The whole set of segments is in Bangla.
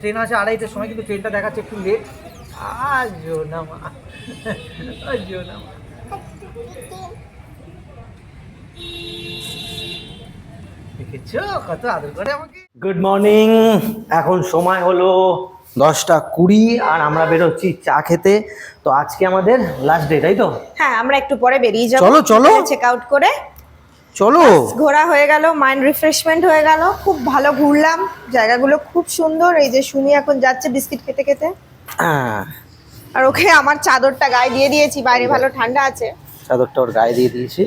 ট্রেন আছে আড়াইটের সময় কিন্তু ট্রেনটা দেখাচ্ছে একটু লেট আজও না মা। আজও না মা। কত আদর করে আমাকে। গুড মর্নিং এখন সময় হলো দশটা কুড়ি আর আমরা বেরোচ্ছি চা খেতে। তো আজকে আমাদের লাস্ট ডে তাই তো? হ্যাঁ আমরা একটু পরে বেরিয়ে যাব। চলো, চলো। চেক আউট করে। চলো। ঘোরা হয়ে গেল মাইন্ড রিফ্রেশমেন্ট হয়ে গেল। খুব ভালো ঘুরলাম জায়গাগুলো খুব সুন্দর। এই যে সুমি এখন যাচ্ছে বিস্কিট খেতে খেতে। হ্যাঁ। আর ওকে আমার চাদরটা গায়ে দিয়ে দিয়েছি বাইরে ভালো ঠান্ডা আছে। চাদরটা ওর গায়ে দিয়ে দিয়েছি।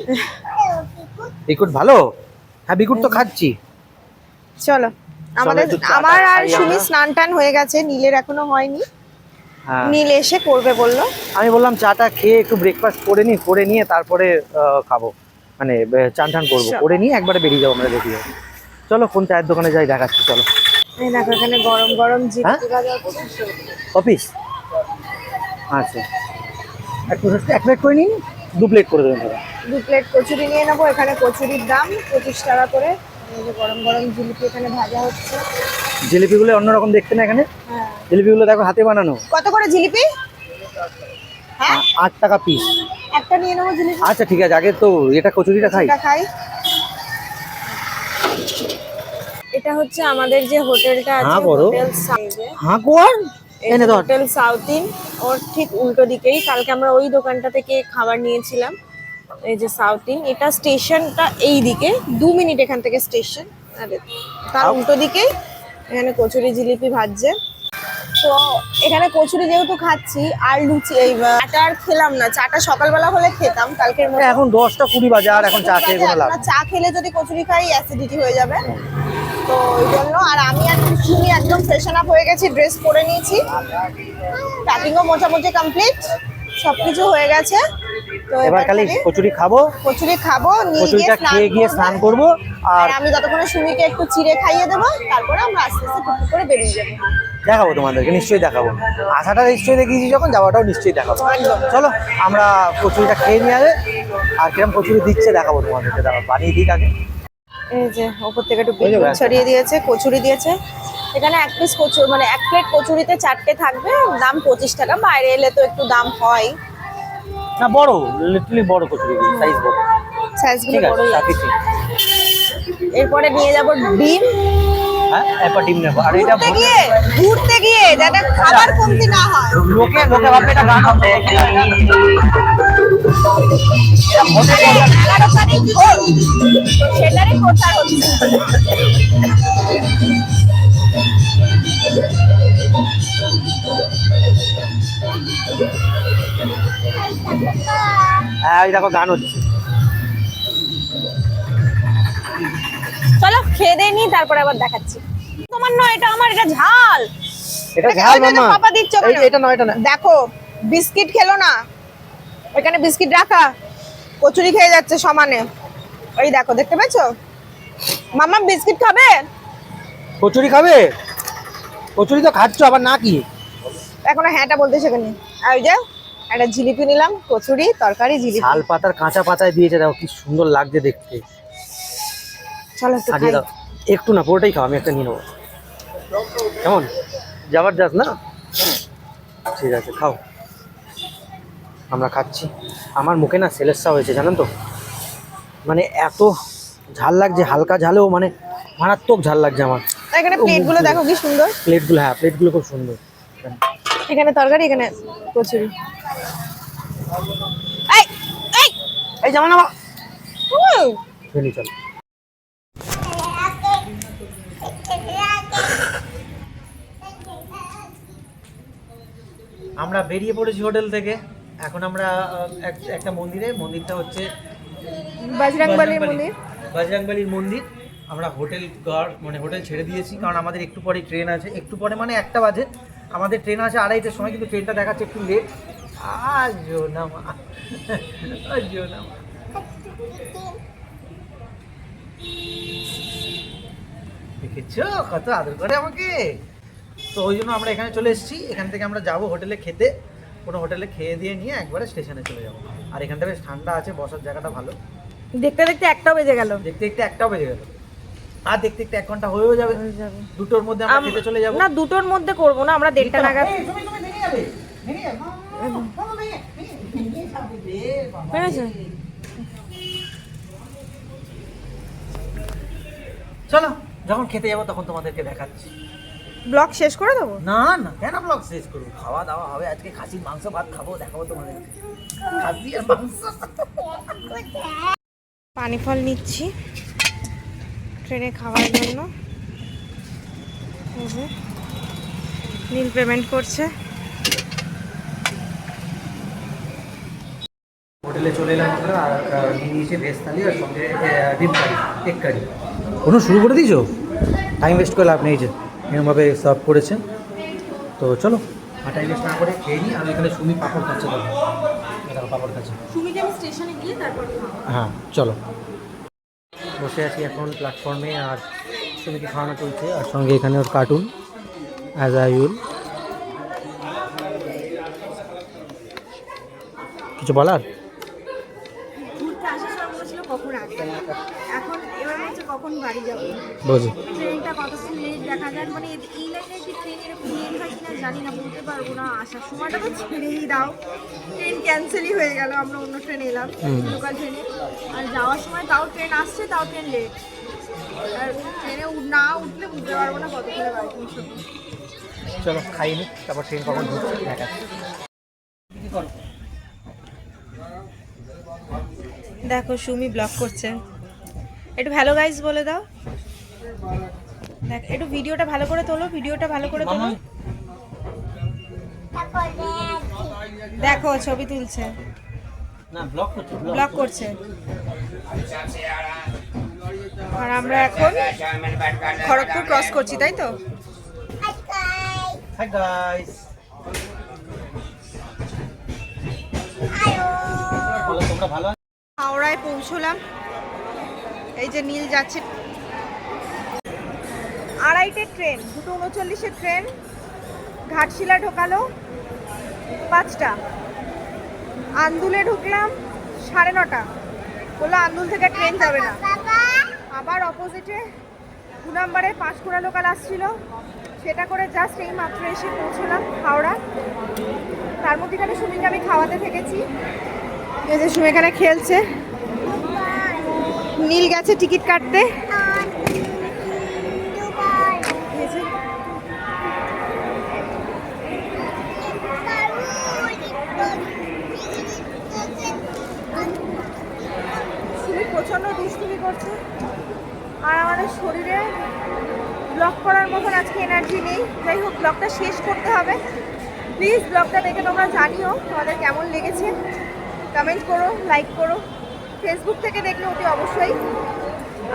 বিকুট ভালো? হ্যাঁ বিকুট তো খাচ্ছি। চলো। আমাদের আমার আর সুমি স্নান টান হয়ে গেছে নীলের এখনও হয়নি। হ্যাঁ। নীল এসে করবে বলল। আমি বললাম চাটা খেয়ে একটু ব্রেকফাস্ট করে নিই করে নিয়ে তারপরে খাব। মানে চান টান করব। করে নিয়ে একবারে বেরিয়ে যাব আমরা হয়ে চলো কোন চায়ের দোকানে যাই দেখাচ্ছি চলো। এখানে গরম গরম হ্যাঁ? অফিস? আচ্ছা। এক এক প্লেট করে নিন দু প্লেট করে দেবেন দাদা। দু প্লেট কচুরি নিয়ে নেব এখানে কচুরির দাম পঁচিশ টাকা করে। গরম গরম জিলিপি এখানে ভাজা হচ্ছে। জিলিপিগুলো অন্যরকম দেখতে না এখানে? হ্যাঁ। জিলিপিগুলো দেখো হাতে বানানো। কত করে জিলিপি? হ্যাঁ? আট টাকা পিস একটা নিয়ে নেব জিলিপি আচ্ছা ঠিক আছে আগে তো এটা কচুরিটা খাই। এটা খাই। এটা হচ্ছে আমাদের যে হোটেলটা আছে হ্যাঁ, হোটেল সাইজে হাঁ কোয়ার এনে ধর। হোটেল সাউথ ইন ওর ঠিক উল্টো দিকেই। কালকে আমরা ওই দোকানটা থেকে খাবার নিয়েছিলাম এই যে সাউথ ইন। এটা স্টেশনটা এই দিকে দু মিনিট এখান থেকে স্টেশন। আরে তার উল্টো দিকেই এখানে কচুরি জিলিপি ভাজছে। তো এখানে কচুরি যেহেতু খাচ্ছি আর লুচি এই চাটা আর খেলাম না। চাটা সকালবেলা হলে খেতাম কালকের মতো এখন দশটা কুড়ি বাজে আর এখন চা খেয়ে কোনো লাভ চা খেলে যদি কচুরি খাই অ্যাসিডিটি হয়ে যাবে। তো ওই জন্য আর আমি আর শুনি একদম ফ্রেশন আপ হয়ে গেছি ড্রেস পরে নিয়েছি। প্যাকিংও মোটামুটি কমপ্লিট সবকিছু হয়ে গেছে। তো এবার খালি কচুরি খাব। কচুরি খাব নিয়ে কচুরিটা খেয়ে গিয়ে স্নান করব আর আর আমি ততক্ষণে সুমিকে একটু চিড়ে খাইয়ে দেবো তারপরে আমরা আস্তে আস্তে টুকটুক করে বেরিয়ে যাব। দেখাবো তোমাদেরকে নিশ্চয়ই দেখাবো। আশাটা নিশ্চয়ই দেখিয়েছি যখন যাওয়াটাও নিশ্চয়ই দেখাবো। চলো আমরা কচুরিটা খেয়ে নিয়ে আগে আর কিরম কচুরি দিচ্ছে দেখাবো তোমাদেরকে বানিয়ে দিক আগে। এই যে ওপর থেকে একটু। ছড়িয়ে দিয়েছে কচুরি দিয়েছে। এখানে এক পিস কচুরি মানে এক প্লেট কচুরিতে চারটে থাকবে দাম পঁচিশ টাকা। বাইরে এলে তো একটু দাম হয়। না বড় লিটলি বড় কচুরি সাইজ বড়। সাইজগুলো ঠিক আছে বড়ই আছে। এরপরে নিয়ে যাব ডিম। হ্যাঁ এরপর ডিম নেব। আর এটা গিয়ে ঘুরতে গিয়ে যাতে খাবার কমতি না হয়। লোকে লোকে ভাববে এটা গান হবে। সেটারই প্রচার হচ্ছে। হ্যাঁ ওই দেখো গান হচ্ছে। চলো খেয়ে দিয়ে নি তারপরে আবার দেখাচ্ছি। তোমার নয় এটা আমার এটা ঝাল। এটা এটাকে ঝাল ওই মামা। পাপা দিচ্ছ এই কেন? এটা নয় এটা না দেখো বিস্কিট খেলো না। এখানে বিস্কিট রাখা। কচুরি খেয়ে যাচ্ছে সমানে। ওই দেখো দেখতে পেয়েছ? মামা বিস্কিট খাবে? কচুরি খাবে? কচুরি তো খাচ্ছ আবার না কি? এখনও হ্যাঁটা বলতে শেখেনি। আর ওই যে একটা জিলিপি নিলাম কচুরি তরকারি জিলিপি। শাল পাতার কাঁচা পাতায় দিয়েছে দেখো কি সুন্দর লাগছে দেখতে। চলো একটু খাই। দাও। একটু না পুরোটাই খাও আমি একটা নিয়ে নেব। কেমন? যাবার যাস না? ঠিক আছে খাও। আমরা খাচ্ছি। আমার মুখে না সেলেসা হয়েছে জানেন তো? মানে এত ঝাল লাগছে হালকা ঝালেও মানে মারাত্মক ঝাল লাগছে আমার। এখানে প্লেটগুলো দেখো কি সুন্দর। প্লেটগুলো হ্যাঁ প্লেটগুলো খুব সুন্দর। এখানে তরকারি এখানে কচুরি। এই এই এই জামা না হুম, ফেলি চল। আমরা বেরিয়ে পড়েছি হোটেল থেকে। এখন আমরা এক- একটা মন্দিরে। মন্দিরটা হচ্ছে বজরংবলীর বজরংবলী- মন্দির। বজরংবলীর মন্দির। আমরা হোটেল ঘর মানে হোটেল ছেড়ে দিয়েছি কারণ আমাদের একটু পরে ট্রেন আছে। একটু পরে মানে একটা বাজে। আমাদের ট্রেন আছে আড়াইটের সময় কিন্তু ট্রেনটা দেখাচ্ছে একটু লেট আজও না মা। আজও না মা। দেখেছ? কত আদর করে আমাকে। তো ওই জন্য আমরা এখানে চলে এসেছি। এখান থেকে আমরা যাব হোটেলে খেতে। কোনো হোটেলে খেয়ে দিয়ে নিয়ে একবারে স্টেশনে চলে যাব। আর এখানটা বেশ ঠান্ডা আছে বসার জায়গাটা ভালো। দেখতে দেখতে একটাও বেজে গেল। দেখতে দেখতে একটাও বেজে গেল। আর দেখতে দেখতে এক ঘণ্টা হয়েও যাবে। দুটোর মধ্যে আমরা আম- খেতে চলে যাব। না দুটোর মধ্যে করব না আমরা দেড়টা নাগাদ। চলো যখন খেতে যাব তখন তোমাদেরকে দেখাচ্ছি। ব্লগ শেষ করে দেবো? না না কেন ব্লগ শেষ করব? খাওয়া দাওয়া হবে আজকে খাসির মাংস ভাত খাব দেখাবো তোমাদের খাসি আর মাংস। পানি ফল নিচ্ছি। ট্রেনে খাওয়ার জন্য। নীল পেমেন্ট করছে। হোটেলে চলে এলাম আমরা আর নিয়েছি ভেজ থালি আর সঙ্গে ডিম কারি এগ কারি। কোনো শুরু করে দিয়েছ? টাইম ওয়েস্ট করে লাভ নেই যে এরকমভাবে সার্ভ করেছে। তো চলো টাইম ওয়েস্ট না করে খেয়ে নিই আর এখানে সুমি পাপড় খাচ্ছে দেখো। পাপড় খাচ্ছে। সুমিকে আমি স্টেশনে গিয়ে তারপর হ্যাঁ চলো। বসে আছি এখন প্ল্যাটফর্মে আর সুমিকে খাওয়ানো চলছে। আর সঙ্গে এখানে ওর কার্টুন অ্যাজ আই ইউল কিছু বলার ঘুরতে আসার সময় মনে ছিল কখন আসবে এখন এবার হচ্ছে কখন বাড়ি যাব? বুঝি। ট্রেনটা কতক্ষণ লেট দেখা যায় মানে এই লাইনে কি ট্রেন এরকম লেট হয় কিনা জানি না বলতে পারব না আসার সময়টা তো ছেড়েই দাও। ট্রেন ক্যান্সেলই হয়ে গেল আমরা অন্য ট্রেনে এলাম লোকাল ট্রেনে। আর যাওয়ার সময় তাও ট্রেন আসছে তাও ট্রেন লেট আর ট্রেনে উঠ- না উঠলে বুঝতে পারব না কতক্ষণে বাড়ি পৌঁছবো। চলো খাইনি তারপর ট্রেন কখন ঢুকছে দেখো সুমি ব্লগ করছে। একটু ভালো গাইস বলে দাও। দেখ একটু ভিডিওটা ভালো করে তোলো ভিডিওটা ভালো করে তোলো। দেখো ছবি তুলছে। ব্লক করছে ব্লগ করছে। আর আমরা এখন খড়গপুর ক্রস করছি তাই তো? হাওড়ায় পৌঁছলাম। এই যে নীল যাচ্ছে। আড়াইটের ট্রেন, দুটো উনচল্লিশের ট্রেন, ঘাটশিলা ঢোকালো, পাঁচটা। আন্দুলে ঢুকলাম, সাড়ে নটা। বলল, আন্দুল থেকে ট্রেন যাবে না। আবার অপোজিটে দু নম্বরে পাঁশকুড়া লোকাল আসছিল। সেটা করে জাস্ট এই মাত্র এসে পৌঁছলাম হাওড়া। তার মধ্যেখানে সুমিকে আমি খাওয়াতে থেকেছি। যে সুমি এখানে খেলছে। নীল গেছে টিকিট কাটতে। করছে। আর আমাদের শরীরে ব্লক করার মতন আজকে এনার্জি নেই। যাই হোক ব্লগটা শেষ করতে হবে। প্লিজ ব্লগটা দেখে তোমরা জানিও তোমাদের কেমন লেগেছে। কমেন্ট করো লাইক করো। ফেসবুক থেকে দেখলে অতি অবশ্যই।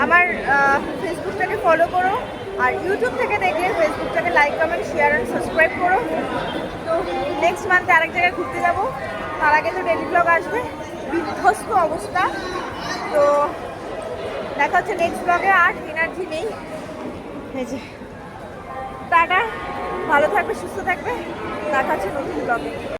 আমার ফেসবুকটাকে ফলো করো। আর ইউটিউব থেকে দেখলে ফেসবুকটাকে like comment share and subscribe করো। তো নেক্সট মান্থে আরেক জায়গায় ঘুরতে যাব। তার আগে তো ডেলি ব্লগ আসবে। বিধ্বস্ত অবস্থা। তো দেখা হচ্ছে নেক্সট ব্লগে আর এনার্জি নেই। যে। টাটা। ভালো থাকবে, সুস্থ থাকবে। দেখা হচ্ছে নতুন ব্লগে